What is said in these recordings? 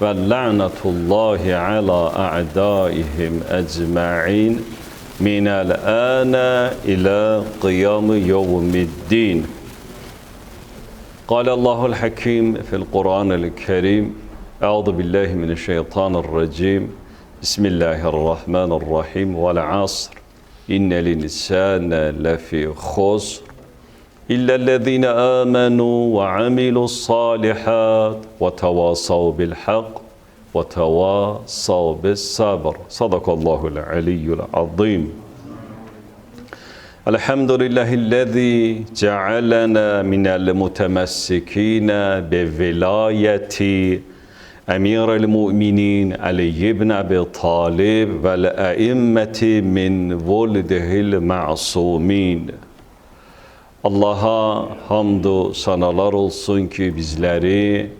واللعنة الله على أعدائهم أجمعين من الآن إلى قيام يوم الدين. قال الله الحكيم في القرآن الكريم أعوذ بالله من الشيطان الرجيم. بسم الله الرحمن الرحيم. والعصر إن الإنسان لفي خسر. إلا الذين آمنوا وعملوا الصالحات وتواصوا بالحق وتواصوا بالصبر. صدق الله العلي العظيم. الحمد لله الذي جعلنا من المتمسكين بولاية أمير المؤمنين علي بن أبي طالب والأئمة من ولده المعصومين. Allah'a hamdu sanalar olsun ki bizleri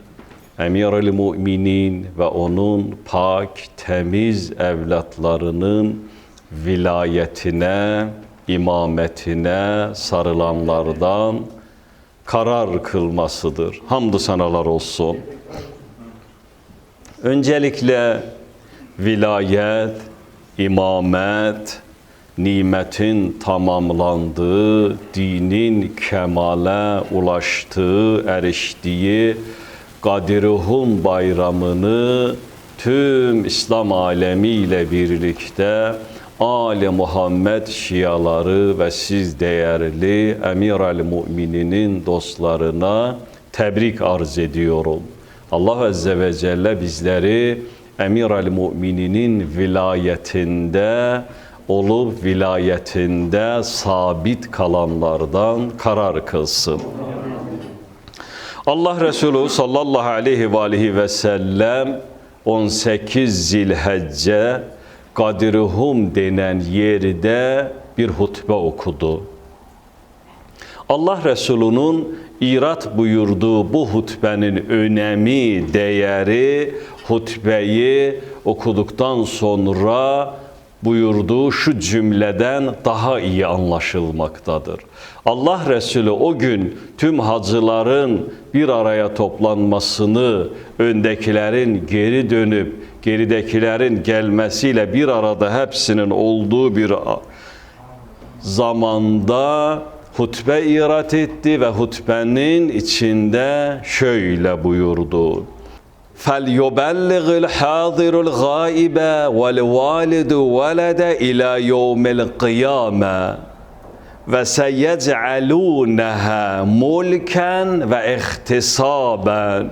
Emir-i Müminin ve onun pak, temiz evlatlarının vilayetine, imametine sarılanlardan karar kılmasıdır. Hamdü sanalar olsun. Öncelikle vilayet, imamet, nimetin tamamlandığı, dinin kemale ulaştığı, eriştiği Kadiruhum bayramını tüm İslam alemi ile birlikte Ali Muhammed Şiaları ve siz değerli Emir el Mümininin dostlarına tebrik arz ediyorum. Allah Azze ve Celle bizleri Emir el Mümininin vilayetinde olup vilayetinde sabit kalanlardan karar kılsın. Allah Resulü sallallahu aleyhi ve aleyhi ve sellem 18 Zilhecce Kadirhum denen yerde bir hutbe okudu. Allah Resulü'nün irat buyurduğu bu hutbenin önemi, değeri, hutbeyi okuduktan sonra buyurduğu şu cümleden daha iyi anlaşılmaktadır. Allah Resulü o gün tüm hacıların bir araya toplanmasını, öndekilerin geri dönüp geridekilerin gelmesiyle bir arada hepsinin olduğu bir zamanda hutbe irat etti ve hutbenin içinde şöyle buyurdu. فَلْيُبَلِّغِ الْحَاضِرُ الْغَائِبَ وَالْوَالِدُ وَلَدَ إِلَى يَوْمِ الْقِيَامَةِ وَسَيَجْعَلُونَهَا مُلْكًا وَاِخْتِصَابًا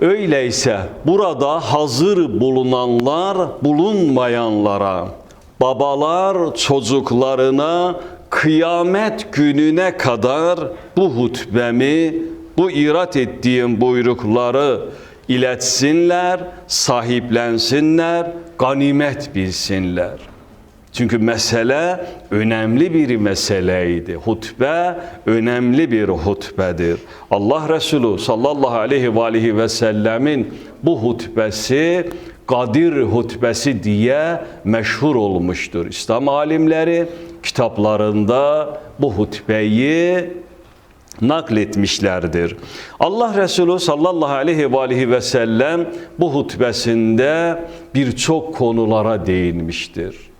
Öyleyse burada hazır bulunanlar bulunmayanlara, babalar çocuklarına kıyamet gününe kadar bu hutbemi, bu irat ettiğim buyrukları iletsinler, sahiplensinler, ganimet bilsinler. Çünkü mesele önemli bir meseleydi. Hutbe önemli bir hutbedir. Allah Resulü sallallahu aleyhi ve aleyhi ve sellemin bu hutbesi Kadir hutbesi diye meşhur olmuştur. İslam alimleri kitaplarında bu hutbeyi nakletmişlerdir. Allah Resulü sallallahu aleyhi ve aleyhi ve sellem bu hutbesinde birçok konulara değinmiştir.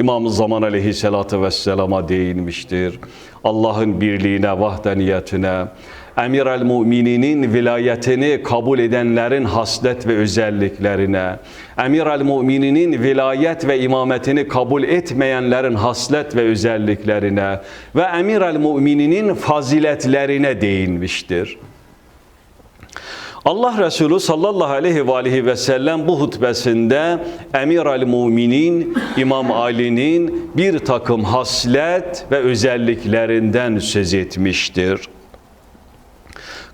İmam-ı Zaman aleyhissalatü vesselama değinmiştir. Allah'ın birliğine, vahdaniyetine, Emir el Mümininin vilayetini kabul edenlerin haslet ve özelliklerine, Emir el Mümininin vilayet ve imametini kabul etmeyenlerin haslet ve özelliklerine ve Emir el Mümininin faziletlerine değinmiştir. Allah Resulü sallallahu aleyhi ve aleyhi ve sellem bu hutbesinde Emir al Muminin İmam Ali'nin bir takım haslet ve özelliklerinden söz etmiştir.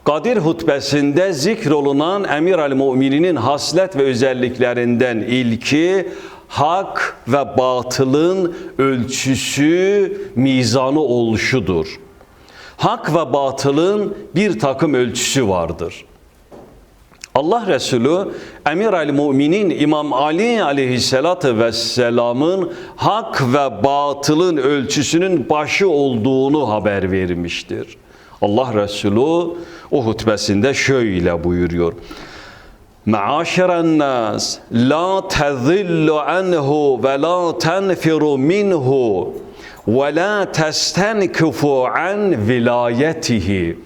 Kadir hutbesinde zikrolunan Emir el-Mu'mininin haslet ve özelliklerinden ilki hak ve batılın ölçüsü, mizanı oluşudur. Hak ve batılın bir takım ölçüsü vardır. Allah Resulü Emir el-Müminin İmam Ali aleyhissalatü vesselamın hak ve batılın ölçüsünün başı olduğunu haber vermiştir. Allah Resulü o hutbesinde şöyle buyuruyor. Maaşeren nas la tezillu anhu ve la tenfiru minhu ve la testenkifu an vilayetihi.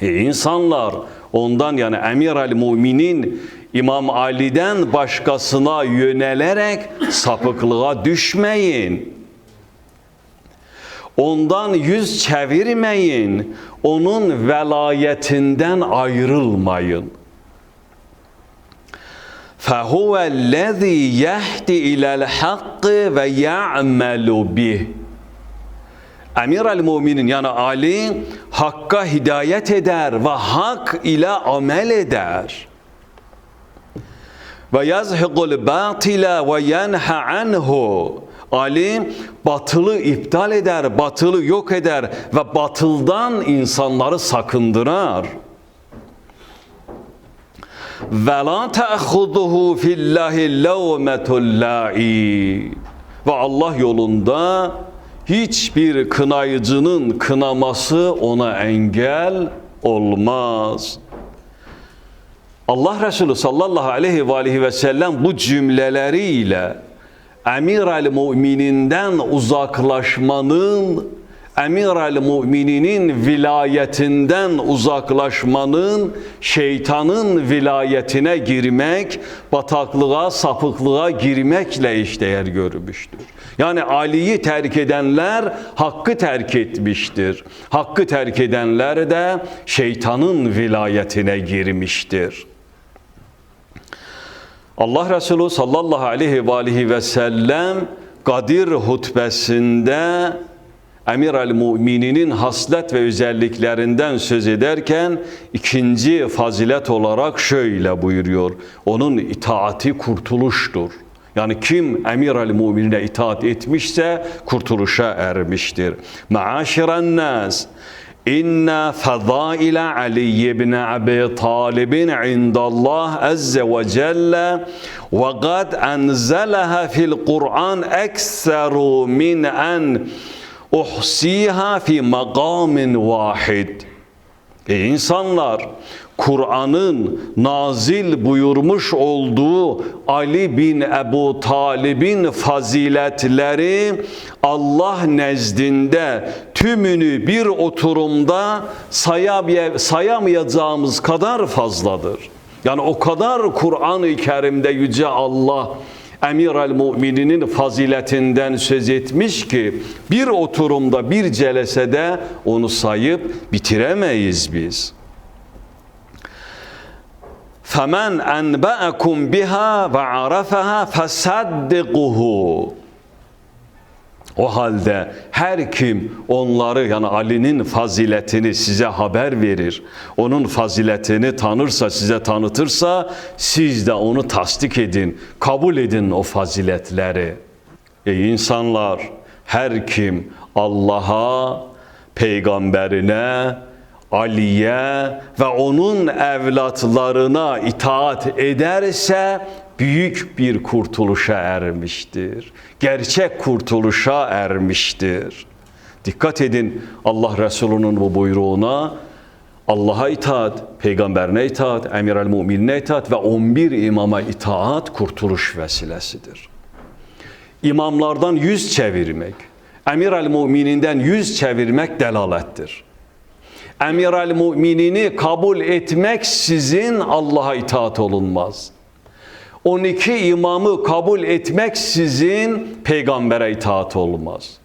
E, insanlar ondan yani Emir el Müminin İmam Ali'den başkasına yönelerek sapıklığa düşmeyin. Ondan yüz çevirmeyin. Onun velayetinden ayrılmayın. فَهُوَ الَّذ۪ي يَهْدِ اِلَى الْحَقِّ وَيَعْمَلُ بِهِ Emir el-Müminin yani Ali hakka hidayet eder ve hak ile amel eder. Ve yazhiqul batila ve yenha anhu. Ali batılı iptal eder, batılı yok eder ve batıldan insanları sakındırar. Ve la ta'khuduhu fillahi lawmatul la'i. Ve Allah yolunda hiçbir kınayıcının kınaması ona engel olmaz. Allah Resulü sallallahu aleyhi ve aleyhi ve sellem bu cümleleriyle emir el mümininden uzaklaşmanın, emir mümininin vilayetinden uzaklaşmanın, şeytanın vilayetine girmek, bataklığa, sapıklığa girmekle işdeğer görmüştür. Yani Ali'yi terk edenler hakkı terk etmiştir. Hakkı terk edenler de şeytanın vilayetine girmiştir. Allah Resulü sallallahu aleyhi ve aleyhi ve sellem Kadir hutbesinde Emir el-Mu'mininin haslet ve özelliklerinden söz ederken ikinci fazilet olarak şöyle buyuruyor. Onun itaati kurtuluştur. Yani kim emir el müminine itaat etmişse kurtuluşa ermiştir. Maaşiren nas İnna fadaile Ali ibn Abi Talib indallah azze ve celle ve kad enzelaha fil Kur'an ekseru min en uhsiha fi makamin vahid. Ey insanlar Kur'an'ın nazil buyurmuş olduğu Ali bin Ebu Talib'in faziletleri Allah nezdinde tümünü bir oturumda sayamayacağımız kadar fazladır. Yani o kadar Kur'an-ı Kerim'de Yüce Allah Emir el Mu'mininin faziletinden söz etmiş ki bir oturumda bir celesede onu sayıp bitiremeyiz biz. فَمَنْ أَنْبَأَكُمْ بِهَا وَعَرَفَهَا فَسَدِّقُهُ o halde her kim onları yani Ali'nin faziletini size haber verir, onun faziletini tanırsa, size tanıtırsa siz de onu tasdik edin, kabul edin o faziletleri. Ey insanlar, her kim Allah'a, peygamberine, Ali'ye ve onun evlatlarına itaat ederse büyük bir kurtuluşa ermiştir. Gerçek kurtuluşa ermiştir. Dikkat edin Allah Resulü'nün bu buyruğuna Allah'a itaat, peygamberine itaat, emir el müminine itaat ve 11 imama itaat kurtuluş vesilesidir. İmamlardan yüz çevirmek, emir el mümininden yüz çevirmek delalettir emir müminini kabul etmek sizin Allah'a itaat olunmaz. 12 imamı kabul etmek sizin peygambere itaat olmaz.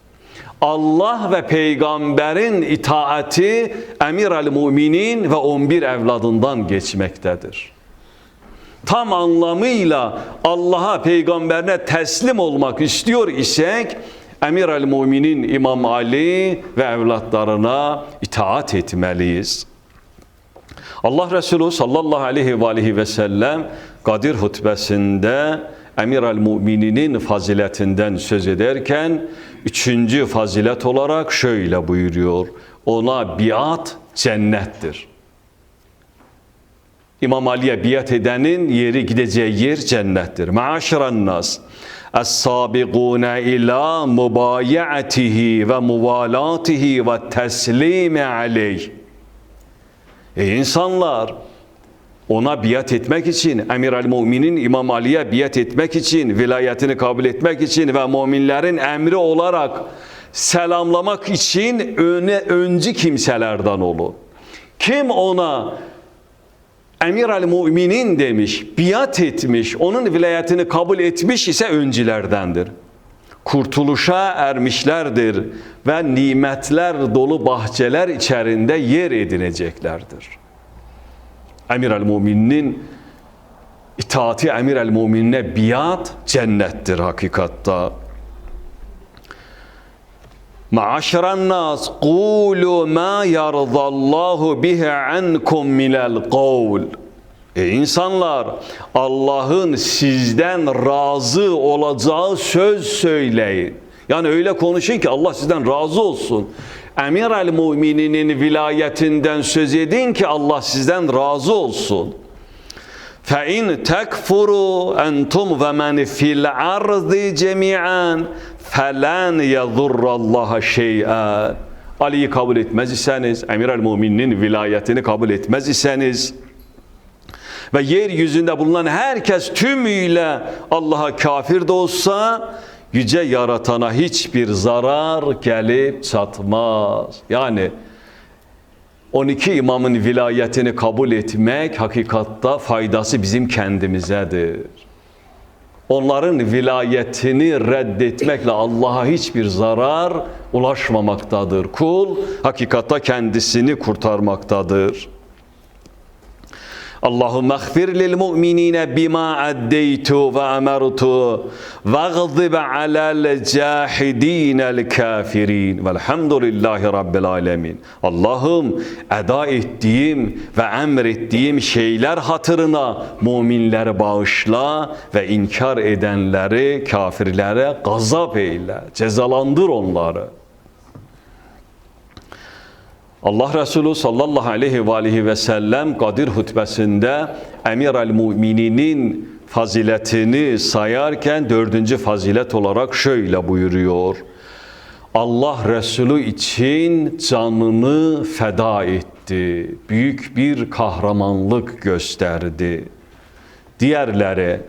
Allah ve peygamberin itaati emir müminin ve 11 evladından geçmektedir. Tam anlamıyla Allah'a, peygamberine teslim olmak istiyor isek Emir el Müminin İmam Ali ve evlatlarına itaat etmeliyiz. Allah Resulü sallallahu aleyhi ve aleyhi ve sellem Kadir hutbesinde Emir el-Mu'mininin faziletinden söz ederken üçüncü fazilet olarak şöyle buyuruyor. Ona biat cennettir. İmam Ali'ye biat edenin yeri gideceği yer cennettir. Maaşıran nas. Es-sabiqune ila mubayatihi ve muvalatihi ve teslimi aleyh. Ey insanlar ona biat etmek için, Emir el-Muminin İmam Ali'ye biat etmek için, vilayetini kabul etmek için ve müminlerin emri olarak selamlamak için öne, öncü kimselerden olun. Kim ona Emir el-Muminin demiş, biat etmiş, onun vilayetini kabul etmiş ise öncülerdendir. Kurtuluşa ermişlerdir ve nimetler dolu bahçeler içerisinde yer edineceklerdir. Emir el-Muminin itaati Emir el-Muminine biat cennettir hakikatta. Maşeren nas qulu ma yardallahu bihi ankum minel kavl. Ey insanlar Allah'ın sizden razı olacağı söz söyleyin. Yani öyle konuşun ki Allah sizden razı olsun Emir el mumininin vilayetinden söz edin ki Allah sizden razı olsun. فَاِنْ تَكْفُرُوا اَنْتُمْ وَمَنْ فِي الْعَرْضِ جَمِيعًا فَلَنْ يَضُرَّ اللّٰهَ شَيْئًا Ali'yi kabul etmez iseniz, Emir el Mumininin vilayetini kabul etmez iseniz ve yeryüzünde bulunan herkes tümüyle Allah'a kafir de olsa yüce yaratana hiçbir zarar gelip çatmaz. Yani 12 imamın vilayetini kabul etmek hakikatta faydası bizim kendimizedir. Onların vilayetini reddetmekle Allah'a hiçbir zarar ulaşmamaktadır. Kul hakikatta kendisini kurtarmaktadır. Allahümme gfir lil mu'minine bima addeytu ve emertu ve gzib alel cahidinel kafirin velhamdülillahi rabbil alemin. Allah'ım eda ettiğim ve emrettiğim şeyler hatırına müminleri bağışla ve inkar edenleri kafirlere gazap eyle, cezalandır onları. Allah Resulü sallallahu aleyhi ve aleyhi ve sellem Kadir hutbesinde Emir el-Mu'mininin faziletini sayarken dördüncü fazilet olarak şöyle buyuruyor. Allah Resulü için canını feda etti. Büyük bir kahramanlık gösterdi. Diğerleri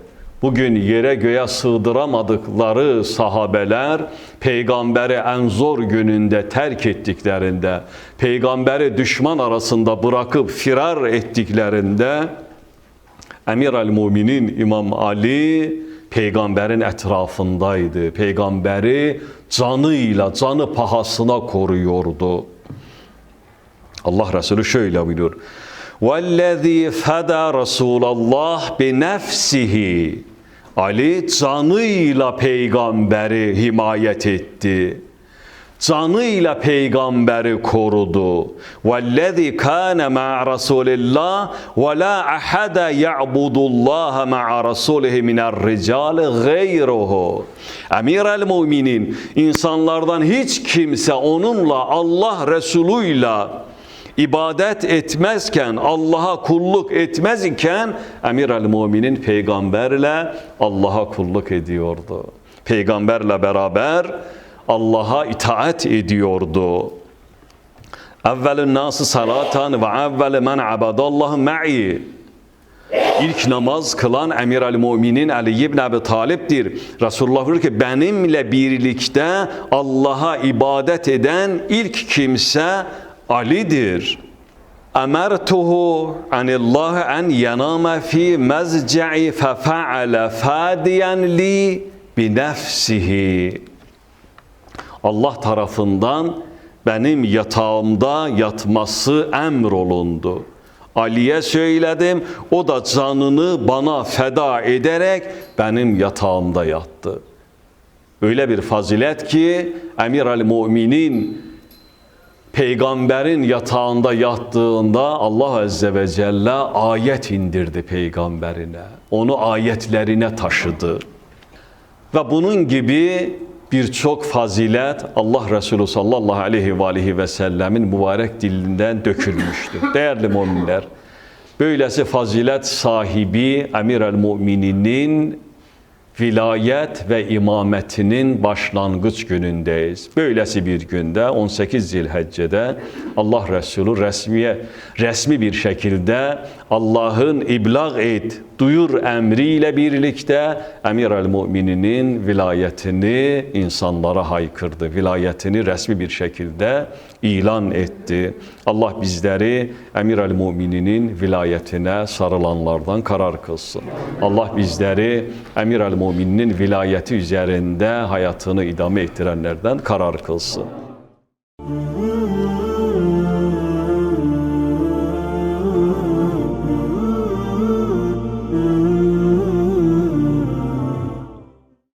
bugün yere göğe sığdıramadıkları sahabeler peygamberi en zor gününde terk ettiklerinde, peygamberi düşman arasında bırakıp firar ettiklerinde Emir el-Muminin İmam Ali peygamberin etrafındaydı. Peygamberi canıyla, canı pahasına koruyordu. Allah Resulü şöyle buyuruyor. وَالَّذ۪ي فَدَى رَسُولَ اللّٰهِ بِنَفْسِهِ Ali canıyla peygamberi himayet etti. Canıyla peygamberi korudu. Vellezî kâne ma'a Rasulillah ve lâ ahada ya'budullâhe ma'a Rasulihi minel ricâli gayruhu. Emir el müminin insanlardan hiç kimse onunla Allah Resulüyle ibadet etmezken, Allah'a kulluk etmez iken Emir el-Muminin peygamberle Allah'a kulluk ediyordu. Peygamberle beraber Allah'a itaat ediyordu. Evvelün nası salatan ve evvel men abadallahu ma'i. İlk namaz kılan Emir el-Muminin Ali ibn Abi Talib'dir. Resulullah diyor ki benimle birlikte Allah'a ibadet eden ilk kimse Ali'dir. Emertuhu anillah en yanama fi mezce'i fe fe'ale fadiyen li bi nefsihi. Allah tarafından benim yatağımda yatması emrolundu. Ali'ye söyledim, o da canını bana feda ederek benim yatağımda yattı. Öyle bir fazilet ki Emir el-Mu'minin peygamberin yatağında yattığında Allah Azze ve Celle ayet indirdi peygamberine. Onu ayetlerine taşıdı. Ve bunun gibi birçok fazilet Allah Resulü sallallahu aleyhi ve aleyhi ve sellemin mübarek dilinden dökülmüştür. Değerli müminler, böylesi fazilet sahibi Emir el Mu'mininin vilayət və imamətinin başlanğıc günündəyiz. Böyləsi bir gündə 18 Zilhəccədə Allah Rəsulu rəsmiyə rəsmi bir şəkildə Allah'ın iblag et, duyur emriyle birlikte Emir el Mu'mininin vilayetini insanlara haykırdı. Vilayetini resmi bir şekilde ilan etti. Allah bizleri Emir el Mu'mininin vilayetine sarılanlardan karar kılsın. Allah bizleri Emir el Mu'mininin vilayeti üzerinde hayatını idame ettirenlerden karar kılsın.